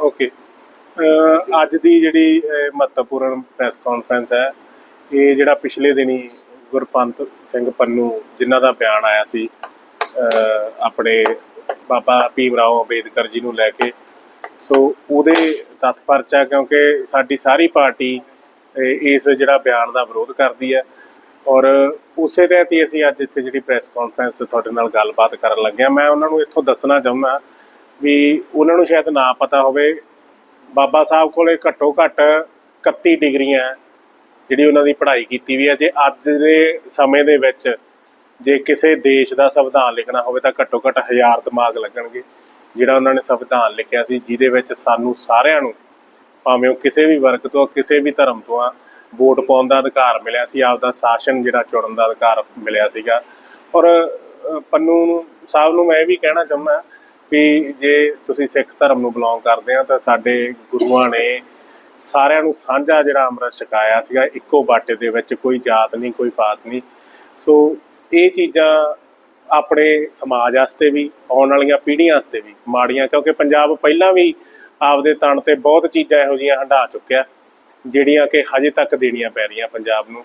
Okay ਅੱਜ ਦੀ ਜਿਹੜੀ ਮਹੱਤਵਪੂਰਨ ਪ੍ਰੈਸ ਕਾਨਫਰੰਸ ਹੈ, ਇਹ ਜਿਹੜਾ ਪਿਛਲੇ ਦਿਨੀ ਗੁਰਪੰਤ ਸਿੰਘ ਪੰਨੂ ਜਿਨ੍ਹਾਂ ਦਾ ਬਿਆਨ ਆਇਆ ਸੀ ਆਪਣੇ ਬਾਬਾ ਭੀਮ ਰਾਓ ਅੰਬੇਦਕਰ ਜੀ ਨੂੰ ਲੈ ਕੇ, ਸੋ ਉਹਦੇ ਤੱਥ ਪਰਚਾ ਕਿਉਂਕਿ ਸਾਡੀ ਸਾਰੀ ਪਾਰਟੀ ਇਸ ਜਿਹੜਾ ਬਿਆਨ ਦਾ ਵਿਰੋਧ ਕਰਦੀ ਹੈ ਔਰ ਉਸੇ ਤਹਿਤ ਹੀ ਅਸੀਂ ਅੱਜ ਇੱਥੇ ਜਿਹੜੀ ਪ੍ਰੈਸ ਕਾਨਫਰੰਸ ਤੁਹਾਡੇ ਨਾਲ ਗੱਲਬਾਤ ਕਰਨ ਲੱਗੇ ਹਾਂ। ਮੈਂ ਉਹਨਾਂ ਨੂੰ ਇੱਥੋਂ ਦੱਸਣਾ ਚਾਹੁੰਦਾ ਵੀ ਉਹਨਾਂ ਨੂੰ ਸ਼ਾਇਦ ਨਾ ਪਤਾ ਹੋਵੇ। ਬਾਬਾ ਸਾਹਿਬ ਕੋਲੇ ਘੱਟੋ ਘੱਟ 31 ਡਿਗਰੀਆਂ ਜਿਹੜੀ ਉਹਨਾਂ ਦੀ ਪੜ੍ਹਾਈ ਕੀਤੀ ਵੀ ਹੈ। ਜੇ ਅੱਜ ਦੇ ਸਮੇਂ ਦੇ ਵਿੱਚ ਜੇ ਕਿਸੇ ਦੇਸ਼ ਦਾ ਸੰਵਿਧਾਨ ਲਿਖਣਾ ਹੋਵੇ ਤਾਂ ਘੱਟੋ ਘੱਟ ਹਜ਼ਾਰ ਦਿਮਾਗ ਲੱਗਣਗੇ। ਜਿਹੜਾ ਉਹਨਾਂ ਨੇ ਸੰਵਿਧਾਨ ਲਿਖਿਆ ਸੀ ਜਿਹਦੇ ਵਿੱਚ ਸਾਨੂੰ ਸਾਰਿਆਂ ਨੂੰ ਭਾਵੇਂ ਉਹ ਕਿਸੇ ਵੀ ਵਰਗ ਤੋਂ ਕਿਸੇ ਵੀ ਧਰਮ ਤੋਂ ਆ ਵੋਟ ਪਾਉਣ ਦਾ ਅਧਿਕਾਰ ਮਿਲਿਆ ਸੀ ਆਪਦਾ ਸ਼ਾਸਨ ਜਿਹੜਾ ਚੁਣਨ ਦਾ ਅਧਿਕਾਰ ਮਿਲਿਆ ਸੀਗਾ। ਔਰ ਅ, ਪੰਨੂ ਸਾਹਿਬ ਨੂੰ ਮੈਂ ਇਹ ਵੀ ਕਹਿਣਾ ਚਾਹੁੰਦਾ ਵੀ ਜੇ ਤੁਸੀਂ ਸਿੱਖ ਧਰਮ ਨੂੰ ਬਿਲੋਂਗ ਕਰਦੇ ਆ ਤਾਂ ਸਾਡੇ ਗੁਰੂਆਂ ਨੇ ਸਾਰਿਆਂ ਨੂੰ ਸਾਂਝਾ ਜਿਹੜਾ ਅੰਮ੍ਰਿਤ ਛਕਾਇਆ ਸੀਗਾ, ਇੱਕੋ ਬਾਟੇ ਦੇ ਵਿੱਚ ਕੋਈ ਜਾਤ ਨਹੀਂ, ਕੋਈ ਪਾਤ ਨਹੀਂ। ਸੋ ਇਹ ਚੀਜ਼ਾਂ ਆਪਣੇ ਸਮਾਜ ਵਾਸਤੇ ਵੀ, ਆਉਣ ਵਾਲੀਆਂ ਪੀੜ੍ਹੀਆਂ ਵਾਸਤੇ ਵੀ ਮਾੜੀਆਂ, ਕਿਉਂਕਿ ਪੰਜਾਬ ਪਹਿਲਾਂ ਵੀ ਆਪਦੇ ਤਣ ਤੇ ਬਹੁਤ ਚੀਜ਼ਾਂ ਇਹੋ ਜਿਹੀਆਂ ਹੰਢਾ ਚੁੱਕਿਆ, ਜਿਹੜੀਆਂ ਕਿ ਹਜੇ ਤੱਕ ਦੇਣੀਆਂ ਪੈ ਰਹੀਆਂ ਪੰਜਾਬ ਨੂੰ।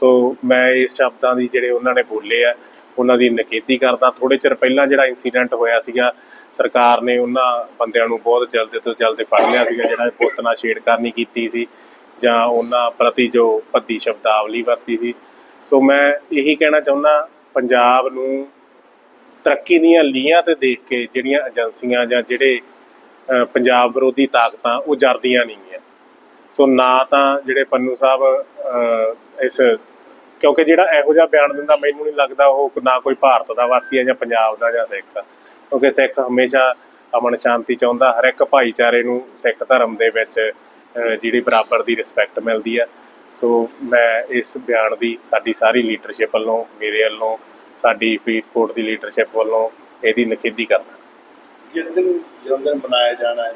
ਸੋ ਮੈਂ ਇਸ ਸ਼ਬਦਾਂ ਦੀ ਜਿਹੜੇ ਉਹਨਾਂ ਨੇ ਬੋਲੇ ਆ, ਉਹਨਾਂ ਦੀ ਨਿਖੇਧੀ ਕਰਦਾ। ਥੋੜੇ ਚਿਰ ਪਹਿਲਾਂ ਜਿਹੜਾ ਇਨਸੀਡੈਂਟ ਹੋਇਆ ਸੀਗਾ ਸਰਕਾਰ ਨੇ ਉਹਨਾਂ ਬੰਦਿਆਂ ਨੂੰ ਬਹੁਤ ਜਲਦ ਤੋਂ ਜਲਦ ਫੜ ਲਿਆ ਸੀਗਾ ਜਿਹੜਾ ਪੁੱਤ ਨਾਲ ਛੇੜਖਾਨੀ ਕੀਤੀ ਸੀ ਜਾਂ ਉਹਨਾਂ ਪ੍ਰਤੀ ਜੋ ਭੱਦੀ ਸ਼ਬਦਾਵਲੀ ਵਰਤੀ ਸੀ ਸੋ ਮੈਂ ਇਹੀ ਕਹਿਣਾ ਚਾਹੁੰਦਾ ਪੰਜਾਬ ਨੂੰ ਤਰੱਕੀ ਦੀਆਂ ਲੀਹਾਂ ਤੇ ਦੇਖ ਕੇ ਜਿਹੜੀਆਂ ਏਜੰਸੀਆਂ ਜਾਂ ਜਿਹੜੇ ਪੰਜਾਬ ਵਿਰੋਧੀ ਤਾਕਤਾਂ ਉਹ ਜਰਦੀਆਂ ਨਹੀਂ ਹੈ ਸੋ ਨਾ ਤਾਂ ਜਿਹੜੇ ਪੰਨੂ ਸਾਹਿਬ ਅਹ, ਇਸ ਕਿਉਂਕਿ ਜਿਹੜਾ ਇਹੋ ਜਿਹਾ ਬਿਆਨ ਦਿੰਦਾ ਮੈਨੂੰ ਨਹੀਂ ਲੱਗਦਾ ਉਹ ਨਾ ਕੋਈ ਭਾਰਤ ਦਾ ਵਾਸੀ ਹੈ ਜਾਂ ਪੰਜਾਬ ਦਾ ਜਾਂ ਸਿੱਖ ਆ। ਕਿਉਂਕਿ ਸਿੱਖ ਹਮੇਸ਼ਾ ਅਮਨ ਸ਼ਾਂਤੀ ਚਾਹੁੰਦਾ ਹਰ ਇੱਕ ਭਾਈਚਾਰੇ ਨੂੰ ਸਿੱਖ ਧਰਮ ਦੇ ਵਿੱਚ ਜਿਹੜੀ ਬਰਾਬਰ ਦੀ ਰਿਸਪੈਕਟ ਮਿਲਦੀ ਹੈ ਸੋ ਮੈਂ ਇਸ ਬਿਆਨ ਦੀ ਸਾਡੀ ਸਾਰੀ ਲੀਡਰਸ਼ਿਪ ਵੱਲੋਂ ਮੇਰੇ ਵੱਲੋਂ ਸਾਡੀ ਫਰੀਦਕੋਟ ਦੀ ਲੀਡਰਸ਼ਿਪ ਵੱਲੋਂ ਇਹਦੀ ਨਿਖੇਧੀ ਕਰਦਾ। ਜਿਸ ਦਿਨ ਜਨਮ ਦਿਨ ਮਨਾਇਆ ਜਾਣਾ ਹੈ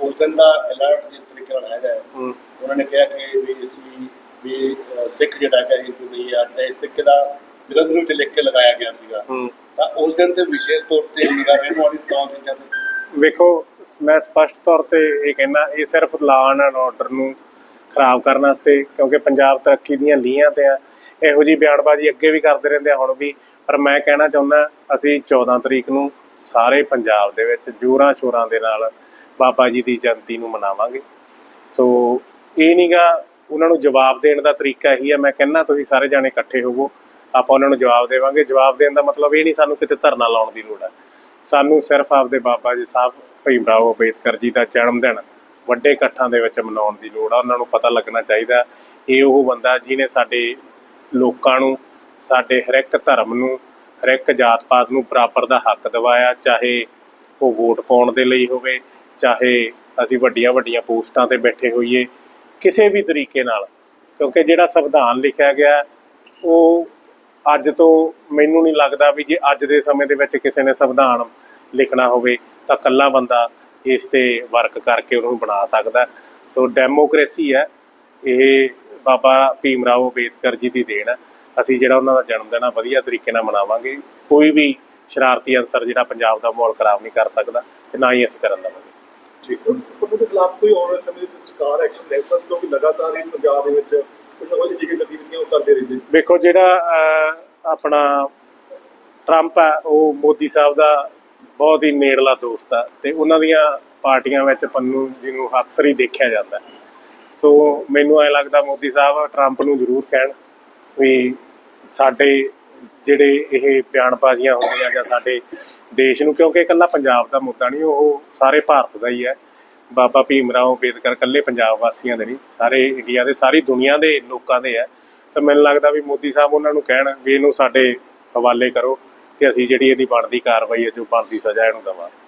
ਉਸ ਦਿਨ ਦਾ ਅਲਰਟ ਜਿਸ ਤਰੀਕੇ ਨਾਲ ਹੈਗਾ ਹੈ, ਹੂੰ। ਉਹਨਾਂ ਨੇ ਕਿਹਾ ਕਿ ਵੀ ਅਸੀਂ ਵੀ ਸਿੱਖ ਜਿਹੜਾ ਹੈਗਾ ਹਿੰਦੂ ਨਹੀਂ ਆ ਇਸ ਤਰੀਕੇ ਦਾ ਵਿਰੋਧ ਵਿੱਚ ਲਿਖ ਕੇ ਲਗਾਇਆ ਗਿਆ ਸੀਗਾ। ਹੂੰ। ਤਾਂ ਉਸ ਦਿਨ ਤੇ ਵਿਸ਼ੇਸ਼ ਤੌਰ ਤੇ ਨਿਗਾਹ ਰਹਿਣ ਵਾਲੀ ਤਾਂ ਚੀਜ਼ਾਂ ਤੇ। ਵੇਖੋ ਮੈਂ ਸਪਸ਼ਟ ਤੌਰ ਤੇ ਇਹ ਕਹਿਣਾ ਇਹ ਸਿਰਫ ਲਾਅ ਐਂਡ ਆਰਡਰ ਨੂੰ ਖਰਾਬ ਕਰਨ ਵਾਸਤੇ ਕਿਉਂਕਿ ਪੰਜਾਬ ਤਰੱਕੀ ਦੀਆਂ ਲੀਹਾਂ ਤੇ ਆ। ਇਹੋ ਜੀ ਬਿਆਨਬਾਜ਼ੀ ਅੱਗੇ ਵੀ ਕਰਦੇ ਰਹਿੰਦੇ ਆ ਹੁਣ ਵੀ। ਪਰ ਮੈਂ ਕਹਿਣਾ ਚਾਹੁੰਦਾ ਅਸੀਂ 14 ਤਰੀਕ ਨੂੰ ਸਾਰੇ ਪੰਜਾਬ ਦੇ ਵਿੱਚ ਜੋਰਾਂ ਸ਼ੋਰਾਂ ਦੇ ਨਾਲ ਬਾਬਾ ਜੀ ਦੀ ਜਯੰਤੀ ਨੂੰ ਮਨਾਵਾਂਗੇ। ਸੋ ਇਹ ਨਹੀਂਗਾ ਉਹਨਾਂ ਨੂੰ ਜਵਾਬ ਦੇਣ ਦਾ ਤਰੀਕਾ ਇਹੀ ਹੈ ਮੈਂ ਕਹਿੰਦਾ ਤੁਸੀਂ ਸਾਰੇ ਜਾਣੇ ਇਕੱਠੇ ਹੋਵੋ। ਆਪਾਂ ਉਹਨਾਂ ਨੂੰ ਜਵਾਬ ਦੇਵਾਂਗੇ। ਜਵਾਬ ਦੇਣ ਦਾ ਮਤਲਬ ਇਹ ਨਹੀਂ ਸਾਨੂੰ ਕਿਤੇ ਧਰਨਾ ਲਾਉਣ ਦੀ ਲੋੜ ਹੈ। ਸਾਨੂੰ ਸਿਰਫ ਆਪਦੇ ਬਾਬਾ ਜੀ ਸਾਹਿਬ ਭੀਮ ਰਾਓ ਅੰਬੇਦਕਰ ਜੀ ਦਾ ਜਨਮ ਦਿਨ ਵੱਡੇ ਇਕੱਠਾਂ ਦੇ ਵਿੱਚ ਮਨਾਉਣ ਦੀ ਲੋੜ ਆ। ਉਹਨਾਂ ਨੂੰ ਪਤਾ ਲੱਗਣਾ ਚਾਹੀਦਾ ਇਹ ਉਹ ਬੰਦਾ ਜਿਹਨੇ ਸਾਡੇ ਲੋਕਾਂ ਨੂੰ, ਸਾਡੇ ਹਰ ਇੱਕ ਧਰਮ ਨੂੰ, ਹਰ ਇੱਕ ਜਾਤ ਪਾਤ ਨੂੰ ਬਰਾਬਰ ਦਾ ਹੱਕ ਦਿਵਾਇਆ। ਚਾਹੇ ਉਹ ਵੋਟ ਪਾਉਣ ਦੇ ਲਈ ਹੋਵੇ, ਚਾਹੇ ਅਸੀਂ ਵੱਡੀਆਂ ਵੱਡੀਆਂ ਪੋਸਟਾਂ ਤੇ ਬੈਠੇ ਹੋਈਏ, ਕਿਸੇ ਵੀ ਤਰੀਕੇ ਨਾਲ। ਕਿਉਂਕਿ ਜਿਹੜਾ ਸੰਵਿਧਾਨ ਲਿਖਿਆ ਗਿਆ ਉਹ ਅੱਜ ਤੋਂ ਮੈਨੂੰ ਨਹੀਂ ਲੱਗਦਾ ਵੀ ਜੇ ਅੱਜ ਦੇ ਸਮੇਂ ਦੇ ਵਿੱਚ ਕਿਸੇ ਨੇ ਸੰਵਿਧਾਨ ਲਿਖਣਾ ਹੋਵੇ ਤਾਂ ਇਕੱਲਾ ਬੰਦਾ ਇਸ ਤੇ ਵਰਕ ਕਰਕੇ ਉਹਨੂੰ ਬਣਾ ਸਕਦਾ ਸੋ ਡੈਮੋਕ੍ਰੇਸੀ ਹੈ। ਇਹ ਬਾਬਾ ਭੀਮ ਰਾਓ ਅੰਬੇਦਕਰ ਜੀ ਦੀ ਦੇਣ ਹੈ। ਅਸੀਂ ਜਿਹੜਾ ਉਹਨਾਂ ਦਾ ਜਨਮ ਦਿਨ ਆ, ਵਧੀਆ ਤਰੀਕੇ ਨਾਲ ਮਨਾਵਾਂਗੇ। ਕੋਈ ਵੀ ਸ਼ਰਾਰਤੀ ਅਨਸਰ ਜਿਹੜਾ ਪੰਜਾਬ ਦਾ ਮਾਹੌਲ ਖਰਾਬ ਨਹੀਂ ਕਰ ਸਕਦਾ ਤੇ ਨਾ ਹੀ ਅਸੀਂ ਕਰਨ ਦੇਵਾਂਗੇ ਠੀਕ ਉਹਨਾਂ ਖਿਲਾਫ ਕੋਈ ਆਉਣ ਵਾਲੇ ਸਮੇਂ ਵਿੱਚ ਸਰਕਾਰ ਐਕਸ਼ਨ ਲੈ ਸਕਦੀ ਕਿਉਂਕਿ ਲਗਾਤਾਰ ਹੀ ਪੰਜਾਬ ਦੇ ਵਿੱਚ ਕੁਝ ਨਾ ਕੁਝ ਜਿਹੀ ਗਤੀਵਿਧੀਆਂ ਉਹ ਕਰਦੇ ਰਹਿੰਦੇ ਵੇਖੋ ਜਿਹੜਾ ਆਪਣਾ ਟਰੰਪ ਹੈ ਉਹ ਮੋਦੀ ਸਾਹਿਬ ਦਾ ਬਹੁਤ ਹੀ ਨੇੜਲਾ ਦੋਸਤ ਆ ਤੇ ਉਹਨਾਂ ਦੀਆਂ ਪਾਰਟੀਆਂ ਵਿੱਚ ਪੰਨੂ ਜੀ ਨੂੰ ਅਕਸਰ ਹੀ ਦੇਖਿਆ ਜਾਂਦਾ। ਸੋ ਮੈਨੂੰ ਐ ਲੱਗਦਾ ਮੋਦੀ ਸਾਹਿਬ ਟਰੰਪ ਨੂੰ ਜ਼ਰੂਰ ਕਹਿਣ ਵੀ ਸਾਡੇ ਜਿਹੜੇ ਇਹ ਬਿਆਨਬਾਜ਼ੀਆਂ ਹੁੰਦੀਆਂ ਜਾਂ ਸਾਡੇ ਦੇਸ਼ ਨੂੰ, ਕਿਉਂਕਿ ਇਕੱਲਾ ਪੰਜਾਬ ਦਾ ਮੁੱਦਾ ਨਹੀਂ, ਉਹ ਸਾਰੇ ਭਾਰਤ ਦਾ ਹੀ ਹੈ। ਬਾਬਾ ਭੀਮ ਰਾਓ ਅੰਬੇਦਕਰ ਇਕੱਲੇ ਪੰਜਾਬ ਵਾਸੀਆਂ ਦੇ ਨਹੀਂ, ਸਾਰੇ ਇੰਡੀਆ ਦੇ, ਸਾਰੀ ਦੁਨੀਆ ਦੇ ਲੋਕਾਂ ਦੇ ਹੈ। ਤਾਂ ਮੈਨੂੰ ਲੱਗਦਾ ਵੀ ਮੋਦੀ ਸਾਹਿਬ ਉਹਨਾਂ ਨੂੰ ਕਹਿਣ ਵੀ ਇਹਨੂੰ ਸਾਡੇ ਹਵਾਲੇ ਕਰੋ ਕਿ ਅਸੀਂ ਜਿਹੜੀ ਇਹਦੀ ਬਣਦੀ ਕਾਰਵਾਈ ਹੈ, ਜੋ ਬਣਦੀ ਸਜ਼ਾ ਇਹਨੂੰ ਦੇਵਾਂਗੇ।